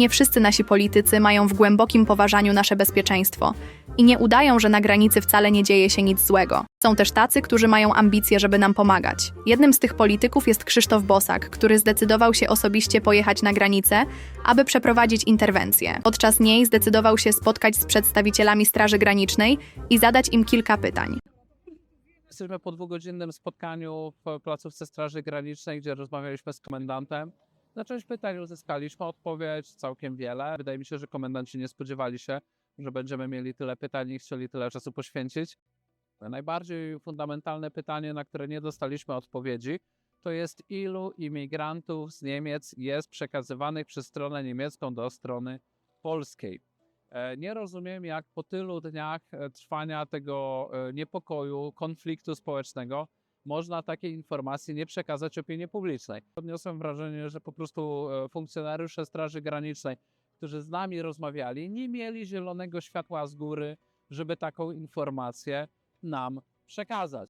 Nie wszyscy nasi politycy mają w głębokim poważaniu nasze bezpieczeństwo i nie udają, że na granicy wcale nie dzieje się nic złego. Są też tacy, którzy mają ambicje, żeby nam pomagać. Jednym z tych polityków jest Krzysztof Bosak, który zdecydował się osobiście pojechać na granicę, aby przeprowadzić interwencję. Podczas niej zdecydował się spotkać z przedstawicielami Straży Granicznej i zadać im kilka pytań. Jesteśmy po dwugodzinnym spotkaniu w placówce Straży Granicznej, gdzie rozmawialiśmy z komendantem. Na część pytań uzyskaliśmy odpowiedź, całkiem wiele. Wydaje mi się, że komendanci nie spodziewali się, że będziemy mieli tyle pytań i chcieli tyle czasu poświęcić. Najbardziej fundamentalne pytanie, na które nie dostaliśmy odpowiedzi, to jest ilu imigrantów z Niemiec jest przekazywanych przez stronę niemiecką do strony polskiej. E, Nie rozumiem, jak po tylu dniach e, trwania tego e, niepokoju, konfliktu społecznego można takie informacje nie przekazać opinii publicznej. Odniosłem wrażenie, że po prostu e, funkcjonariusze Straży Granicznej, którzy z nami rozmawiali, nie mieli zielonego światła z góry, żeby taką informację nam przekazać.